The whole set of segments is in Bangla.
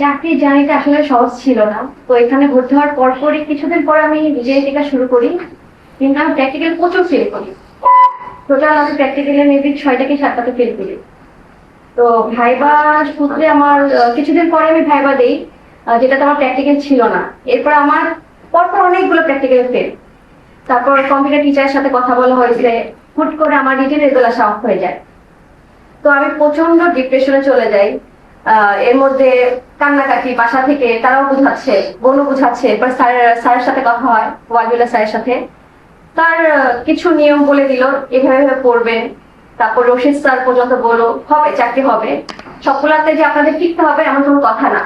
চাকরির জার্নিটা আসলে সহজ ছিল না। তো এখানে ভর্তি হওয়ার পরপরই কিছুদিন পর আমি টিকা শুরু করি। কিন্তু আমি প্র্যাকটিক্যাল প্রচুর ফেল করি। টোটাল আমি প্র্যাকটিক্যালে মেবি ছয়টা কি সাতটাতে ফেল করি। তো ভাইবা সূত্রে আমার কিছুদিন পরে আমি ভাইবা দেই যেটাতে আমার প্র্যাকটিক্যাল ছিল না। এরপর আমার পরপর অনেকগুলো প্র্যাকটিক্যাল ফেল তারপর কম্পিউটার টিচারের সাথে কথা বলা হয়েছে, হুট করে আমার রিটেন রেগুলো অফ হয়ে যায়। তো আমি প্রচণ্ড ডিপ্রেশনে চলে যাই। এর মধ্যে কান্নাকাটি বাসা থেকে তারাও বুঝাচ্ছে, বোনও বুঝাচ্ছে, এরপর স্যার, স্যারের সাথে কথা হয় ওয়াজুল্লাহ স্যারের সাথে। তার কিছু নিয়ম বলে দিল, এভাবে পড়বেন। তারপর রশিদ স্যার পর্যন্ত বলো হবে, চাকরি হবে। সবগুলাতে যে আপনাদের টিকতে হবে, এমন কোনো কথা না।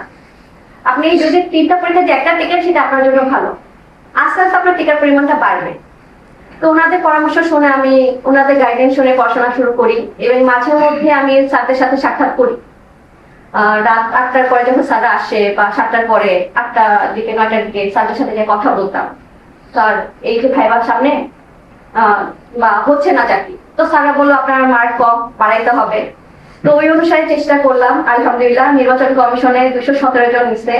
আপনি যদি তিনটা পরীক্ষা যে একটা টিকেন সেটা আপনার জন্য ভালো। আস্তে আস্তে আপনার টিকার পরিমাণটা বাড়বে। তো ওনাদের পরামর্শ শুনে আমি, ওনাদের গাইডেন্স শুনে পড়াশোনা শুরু করি এবং মাঝে মধ্যে আমি স্যারদের সাথে সাক্ষাৎ করি। রাত আটটার পরে যখন স্যাররা আসে বা সাতটার পরে আটটা দিকে, নয়টার দিকে স্যারদের সাথে যে কথা বলতাম। স্যার, এই যে ভাইবার সামনে বা হচ্ছে না চাকরি। তো স্যাররা বলল, আপনার মার্ক কম, বাড়াইতে হবে। তো ওই অনুসারে চেষ্টা করলাম। আলহামদুলিল্লাহ, নির্বাচন কমিশনে দুশো সতেরো জন নিচ্ছে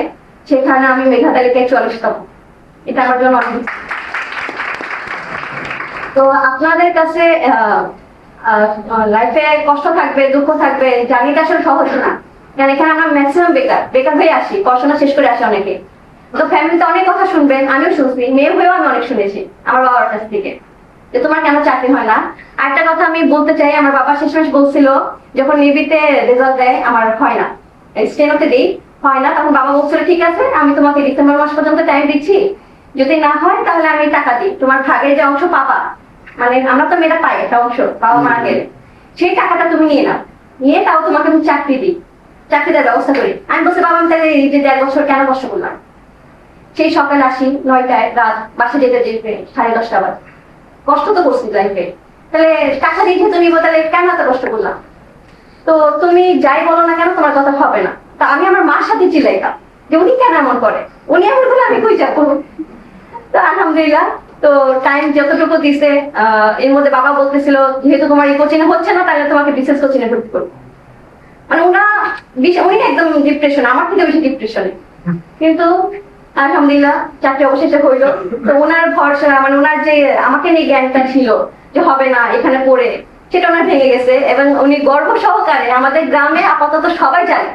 সেখানে আমি মেধা তালিকায় চল্লিশতম। এটা আমার জন্য অনেক তো আপনাদের কাছে লাইফে কষ্ট থাকবে, দুঃখ থাকবে জার্নিটা আসলে সহজ না। কারণ এখানে আমরা ম্যাক্সিমাম বেকার বেকার হয়ে আসি, পড়াশোনা শেষ করে আসি অনেকে। তো ফ্যামিলিতে অনেক কথা শুনবেন, আমিও শুনছি মেয়ে হয়েও আমি অনেক শুনেছি, আমার বাবার কাছ থেকে। যে তোমার কেন চাকরি হয় না? আরেকটা কথা আমি বলতে চাই, আমার বাবা শেষমেশ বলছিল, যখন নিবিতে রেজাল্ট দেয়, আমার হয় না। স্টেনোতে দিই, হয় না, তখন বাবা বলছিল, ঠিক আছে, আমি তোমাকে ডিসেম্বর মাস পর্যন্ত টাইম দিচ্ছি। যদি না হয়, তাহলে আমি টাকা দিই। তোমার ভাগের যে অংশ পাবা মানে আমরা তো মেয়েরা পাই, একটা অংশ, বাবা মারা গেলে। সেই টাকাটা তুমি নিয়ে নাও। নিয়ে তাও তোমাকে আমি চাকরি দিই। চাকরি দেওয়ার ব্যবস্থা করি। আমি বলছি, বাবা, আমি তাহলে যে দেড় বছর কেন কষ্ট করলাম? সেই সকাল আসি, নয়টায় রাত, বাসা যেতে যেতে সাড়ে দশটা বাদ কষ্ট তো করছি লাইফে তাহলে টাকা দিয়ে যেহেতু নিবো তাহলে কেন এত কষ্ট করলাম? তো তুমি যাই বলো না কেন, তোমার কথা হবে না। তা আমি আমার মার সাথে চিলাইতাম যে উনি কেন এমন করে? উনি এমন করে আমি কই যাব? তো আলহামদুলিল্লাহ, তো টাইম যতটুকু দিছে এর মধ্যে বাবা বলতেছিল, যেহেতু তোমার এই কোচিং হচ্ছে না, তাহলে তোমাকে বিশেষ কোচিং এ ভর্তি করব। মানে উনি না একদম ডিপ্রেশন আমার থেকে বেশি ডিপ্রেশনে কিন্তু আলহামদুলিল্লাহ চাকরি অবশেষে হইল। তো ওনার ভরসা মানে ওনার যে আমাকে নিয়ে জ্ঞানটা ছিল যে হবে না এখানে পড়ে সেটা ওনার ভেঙে গেছে। এবং উনি গর্ব সহকারে আমাদের গ্রামে আপাতত সবাই জানে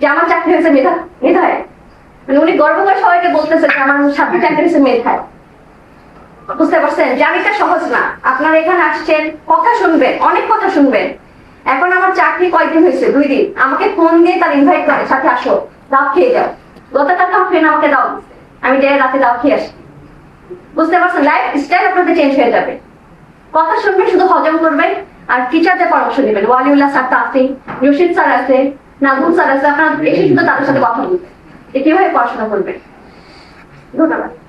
যে আমার চাকরি হয়েছে মেধা মেধায়। মানে উনি গর্ব করে সবাইকে বলতেছে যে আমার সাথে চাকরি হয়েছে মেধায়। বুঝতে পারছেন? জার্নিটা সহজ না। আপনারা এখানে আসছেন কথা শুনবেন অনেক কথা শুনবেন। এখন আমার চাকরি কয়দিন হয়েছে? দুই দিন। আমাকে ফোন দিয়ে তার ইনভাইট করে, সাথে আসো, দাও, খেয়ে যাও। গতকালকে আমার ফ্রেন্ড আমাকে দাও। আমি ডে রাতে দাও, খেয়ে আসি। বুঝতে পারছেন? লাইফ স্টাইল আপনাদের চেঞ্জ হয়ে যাবে। কথা শুনবেন, শুধু হজম করবেন, আর টিচারদের পরামর্শ নেবেন। ওয়ালিউল্লাহ স্যার তো আছেই, রশিদ স্যার আছে, নাজমুল স্যার আছে, আপনারা এসে শুধু তাদের সাথে কথা বলবেন। কীভাবে পড়াশোনা করবেন। ধন্যবাদ।